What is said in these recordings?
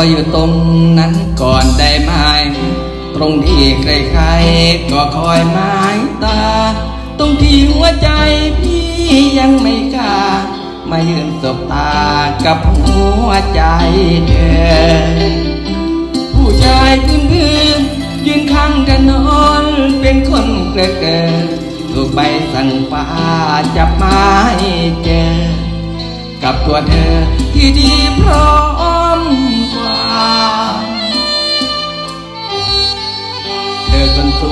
ออยู่ตรงนั้นก่อนได้ไหมตรงที่ใครๆก็คอยหมายตา ตรงที่หัวใจพี่ยังไม่กล้ามายืนสบตากับหัวใจเธอผู้ชายพื้นๆยืนข้างถนนเป็นคนเกลอเกินถูกใบสั่งฟ้าจับไม้เจอ กับตัวเธอที่ดีพร้อม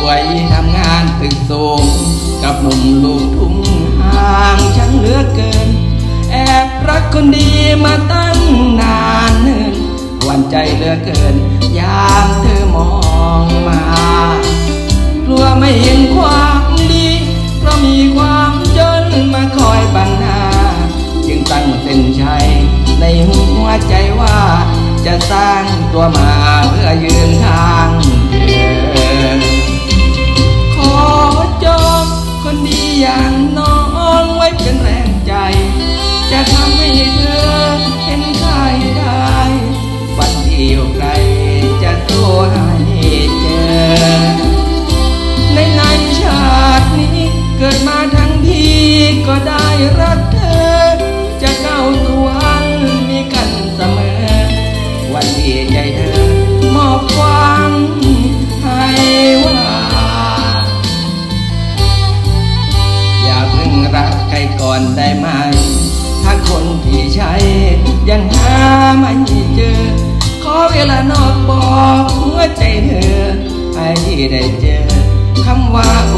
วยทำงานตึกสูงกับหนุ่มลูกทุ่งห่างฉันเหลือเกิน แอบรักคนดีมาตั้งนานเนิ่นหวันใจเหลือเกิน ยามเธอมองมา กลัวไม่เห็นความดี เพราะมีความจนมาคอยบังหน้า จึงตั้งเส้นชัยในหัวใจว่าจะสร้างตัวมาเพื่อยืน ทั้งทีก็ได้รักเธอ จะเก้าตัววันมีกันเสมอ วันที่ใจเธอมอบความให้ว่าอย่าเพิ่งรักใครก่อนได้ไหม ถ้าคนที่ใช้ยังหาไม่เจอ ขอเวลานอกบอกหัวใจเธอ ให้ได้เจอคำว่าโอ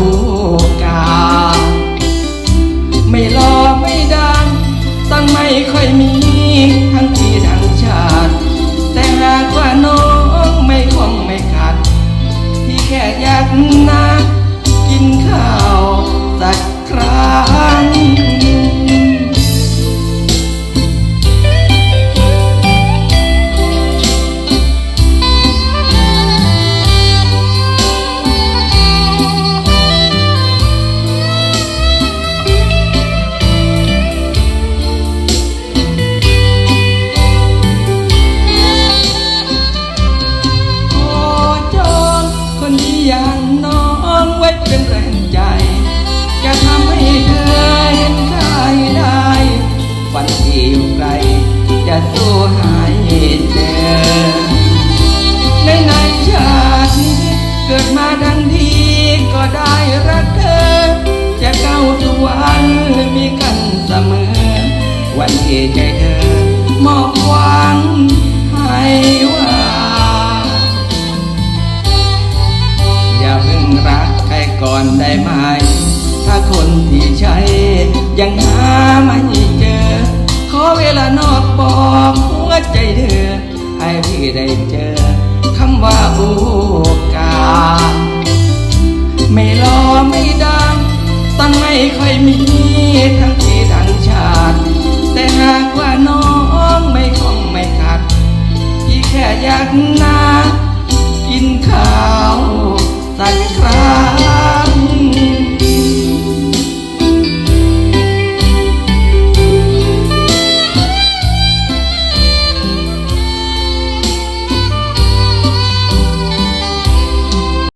กาส ยากนัด มีกันเสมอ วันที่ใจเธอมอบหวังให้ว่า อย่าเพิ่งรักใครก่อนได้ไหม ถ้าคนที่ใช้ยังหาไม่เจอ ขอเวลานอกบอกหัวใจเธอ ให้พี่ได้เจอคำว่าโอกาสไม่รอไม่ดังตั้งไม่ค่อยมี ทั้